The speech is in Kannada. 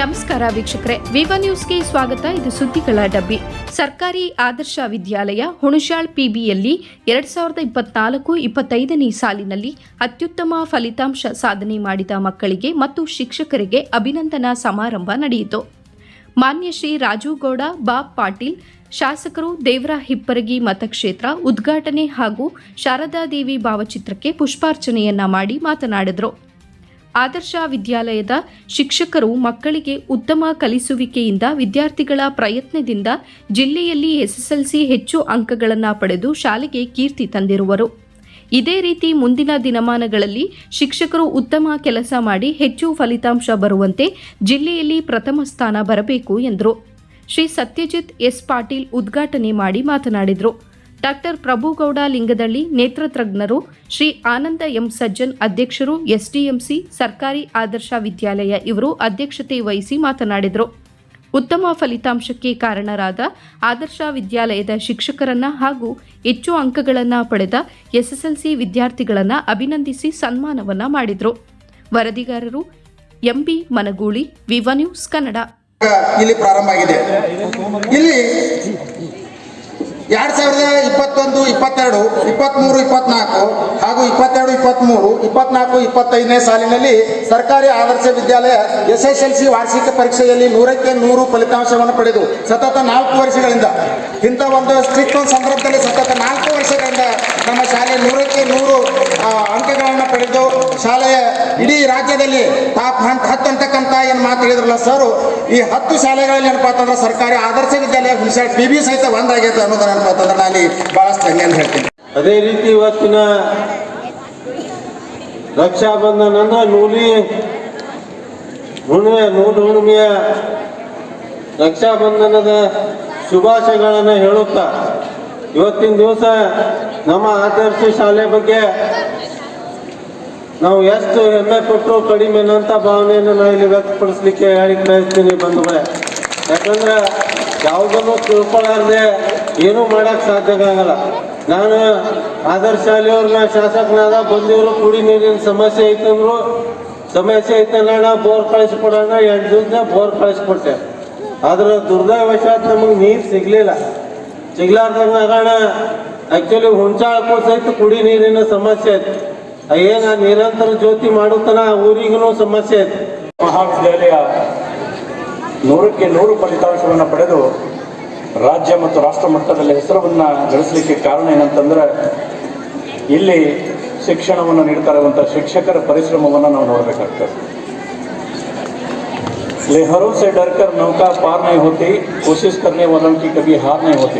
ನಮಸ್ಕಾರ ವೀಕ್ಷಕರೇ. ವಿವ ನ್ಯೂಸ್ಗೆ ಸ್ವಾಗತ. ಇದು ಸುದ್ದಿಗಳ ಡಬ್ಬಿ. ಸರ್ಕಾರಿ ಆದರ್ಶ ವಿದ್ಯಾಲಯ ಹುಣಶಾಳ್ ಪಿಬಿಯಲ್ಲಿ ಎರಡ್ ಸಾವಿರದ ಇಪ್ಪತ್ನಾಲ್ಕು ಇಪ್ಪತ್ತೈದನೇ ಸಾಲಿನಲ್ಲಿ ಅತ್ಯುತ್ತಮ ಫಲಿತಾಂಶ ಸಾಧನೆ ಮಾಡಿದ ಮಕ್ಕಳಿಗೆ ಮತ್ತು ಶಿಕ್ಷಕರಿಗೆ ಅಭಿನಂದನಾ ಸಮಾರಂಭ ನಡೆಯಿತು. ಮಾನ್ಯ ಶ್ರೀ ರಾಜುಗೌಡ ಬಾಬ್ ಪಾಟೀಲ್, ಶಾಸಕರು ದೇವರ ಹಿಪ್ಪರಗಿ ಮತಕ್ಷೇತ್ರ ಉದ್ಘಾಟನೆ ಹಾಗೂ ಶಾರದಾದೇವಿ ಭಾವಚಿತ್ರಕ್ಕೆ ಪುಷ್ಪಾರ್ಚನೆಯನ್ನ ಮಾಡಿ ಮಾತನಾಡಿದರು. ಆದರ್ಶ ವಿದ್ಯಾಲಯದ ಶಿಕ್ಷಕರು ಮಕ್ಕಳಿಗೆ ಉತ್ತಮ ಕಲಿಸುವಿಕೆಯಿಂದ ವಿದ್ಯಾರ್ಥಿಗಳ ಪ್ರಯತ್ನದಿಂದ ಜಿಲ್ಲೆಯಲ್ಲಿ ಎಸ್ಎಸ್ಎಲ್ಸಿ ಹೆಚ್ಚು ಅಂಕಗಳನ್ನು ಪಡೆದು ಶಾಲೆಗೆ ಕೀರ್ತಿ ತಂದಿರುವರು. ಇದೇ ರೀತಿ ಮುಂದಿನ ದಿನಮಾನಗಳಲ್ಲಿ ಶಿಕ್ಷಕರು ಉತ್ತಮ ಕೆಲಸ ಮಾಡಿ ಹೆಚ್ಚು ಫಲಿತಾಂಶ ಬರುವಂತೆ ಜಿಲ್ಲೆಯಲ್ಲಿ ಪ್ರಥಮ ಸ್ಥಾನ ಬರಬೇಕು ಎಂದರು. ಶ್ರೀ ಸತ್ಯಜಿತ್ ಎಸ್ ಪಾಟೀಲ್ ಉದ್ಘಾಟನೆ ಮಾಡಿ ಮಾತನಾಡಿದರು. ಡಾಕ್ಟರ್ ಪ್ರಭುಗೌಡ ಲಿಂಗದಳ್ಳಿ ನೇತ್ರತಜ್ಞರು ಶ್ರೀ ಆನಂದ ಎಂ ಸಜ್ಜನ್ ಅಧ್ಯಕ್ಷರು ಎಸ್ಡಿಎಂಸಿ ಸರ್ಕಾರಿ ಆದರ್ಶ ವಿದ್ಯಾಲಯ ಇವರು ಅಧ್ಯಕ್ಷತೆ ವಹಿಸಿ ಮಾತನಾಡಿದರು. ಉತ್ತಮ ಫಲಿತಾಂಶಕ್ಕೆ ಕಾರಣರಾದ ಆದರ್ಶ ವಿದ್ಯಾಲಯದ ಶಿಕ್ಷಕರನ್ನ ಹಾಗೂ ಹೆಚ್ಚು ಅಂಕಗಳನ್ನು ಪಡೆದ ಎಸ್ಎಸ್ಎಲ್ಸಿ ವಿದ್ಯಾರ್ಥಿಗಳನ್ನು ಅಭಿನಂದಿಸಿ ಸನ್ಮಾನವನ್ನ ಮಾಡಿದರು. ವರದಿಗಾರರು ಎಂಬಿ ಮನಗೂಳಿ ವಿವ ನ್ಯೂಸ್ ಕನ್ನಡ. ಇಲ್ಲಿ ಪ್ರಾರಂಭ ಆಗಿದೆ. ಇಲ್ಲಿ ಎರಡ್ ಸಾವಿರದ ಇಪ್ಪತ್ತೊಂದು, ಇಪ್ಪತ್ತೆರಡು ಇಪ್ಪತ್ತ್ಮೂರು ಇಪ್ಪತ್ನಾಲ್ಕು ಹಾಗೂ ಇಪ್ಪತ್ತೆರಡು ಇಪ್ಪತ್ತ್ಮೂರು ಇಪ್ಪತ್ನಾಲ್ಕು, ಇಪ್ಪತ್ತೈದನೇ ಸಾಲಿನಲ್ಲಿ ಸರ್ಕಾರಿ ಆದರ್ಶ ವಿದ್ಯಾಲಯ ಎಸ್ ಎಸ್ ಎಲ್ ಸಿ ವಾರ್ಷಿಕ ಪರೀಕ್ಷೆಯಲ್ಲಿ ನೂರಕ್ಕೆ ನೂರು ಫಲಿತಾಂಶವನ್ನು ಪಡೆದು ಸತತ ನಾಲ್ಕು ವರ್ಷಗಳಿಂದ, ಇಂಥ ಒಂದು ಸ್ಟ್ರಿಕ್ಟ್ ಸಂದರ್ಭದಲ್ಲಿ ಸತತ ನಾಲ್ಕು ವರ್ಷಗಳಿಂದ ನಮ್ಮ ಶಾಲೆ ನೂರಕ್ಕೆ ನೂರು ಅಂಕಗಳನ್ನು ಪಡೆದು ಶಾಲೆಯ ಇಡೀ ರಾಜ್ಯದಲ್ಲಿ ಟಾಪ್ ಹಂತ ಹತ್ತು ಅಂತಕ್ಕಂಥ ಏನು ಮಾತು ಹೇಳಿದ್ರಲ್ಲ ಸರ್, ಈ ಹತ್ತು ಶಾಲೆಗಳಲ್ಲಿ ಏನಪ್ಪ ಸರ್ಕಾರಿ ಆದರ್ಶ ವಿದ್ಯಾಲಯ ಹುಣಸೆ, ಪಿ ಬಿ ಸಹಿತ ಒಂದಾಗೈತೆ ಅನ್ನೋದನ್ನ ಏನಪ್ಪ ಅಂತಂದ್ರೆ ನಾನು ಇಲ್ಲಿ ಭಾಳಷ್ಟು ಅಂತ ಹೇಳ್ತೀನಿ. ಅದೇ ರೀತಿ ಇವತ್ತಿನ ರಕ್ಷಾಬಂಧನನ ನೂಲಿ ಹುಣ್ಣಿಮೆ ನೂಲು ಹುಣ್ಣಿಮೆಯ ರಕ್ಷಾಬಂಧನದ ಶುಭಾಶಯಗಳನ್ನು ಹೇಳುತ್ತಾ, ಇವತ್ತಿನ ದಿವಸ ನಮ್ಮ ಆದರ್ಶ ಶಾಲೆ ಬಗ್ಗೆ ನಾವು ಎಷ್ಟು ಹೆಮ್ಮೆ ಕೊಟ್ಟರು ಕಡಿಮೆ ಅಂತ ಭಾವನೆಯನ್ನು ನಾನು ಇಲ್ಲಿ ವ್ಯಕ್ತಪಡಿಸ್ಲಿಕ್ಕೆ ಹೇಳಿಕ್ ಬಯಸ್ತೀನಿ ಬಂಧುಗಳೇ? ಯಾಕಂದ್ರೆ ಯಾವುದನ್ನು ತಿಳ್ಕೊಳ್ಳಾರ್ದೆ ಏನೂ ಮಾಡೋಕ್ಕೆ ಸಾಧ್ಯ ಆಗಲ್ಲ. ನಾನು ಆದರ್ಶ ಶಾಸಕನಾದ ಬಂದಿವರು ಕುಡಿ ನೀರಿನ ಸಮಸ್ಯೆ ಐತಂದ್ರು, ಸಮಸ್ಯೆ ಐತಲ್ಲ ಬೋರ್ ಕಳಿಸ್ಕೊಡೋಣ ಎಂಟು ದಿವಸ ಬೋರ್ ಕಳಿಸ್ಕೊಟ್ಟೆ ಆದ್ರೆ ದುರ್ದೈವಶಾತ್ ನಮಗೆ ನೀರು ಸಿಗ್ಲಿಲ್ಲ. ಸಿಗ್ಲಾರ್ದಂಗ ಆಕ್ಚುಲಿ ಹುಂಚಾಳಕ್ಕೂ ಸಹಿತ ಕುಡಿ ನೀರಿನ ಸಮಸ್ಯೆ ಐತಿ. ಏನ ನಿರಂತರ ಜ್ಯೋತಿ ಮಾಡುತ್ತನ ಊರಿಗೂ ಸಮಸ್ಯೆ ಐತಿ ಮಹಾವಿದ್ಯಾಲಯ ನೂರಕ್ಕೆ ನೂರು ಫಲಿತಾಂಶವನ್ನು ಪಡೆದು ರಾಜ್ಯ ಮತ್ತು ರಾಷ್ಟ್ರ ಮಟ್ಟದಲ್ಲಿ ಹೆಸರನ್ನು ಗಳಿಸಲಿಕ್ಕೆ ಕಾರಣ ಏನಂತಂದ್ರೆ ಇಲ್ಲಿ ಶಿಕ್ಷಣವನ್ನು ನೀಡ್ತಾ ಇರುವಂಥ ಶಿಕ್ಷಕರ ಪರಿಶ್ರಮವನ್ನು ನಾವು ನೋಡಬೇಕಾಗ್ತದೆ लेहरों से डरकर नौका पार नहीं होती कोशिश करने वालों की कभी हार नहीं होती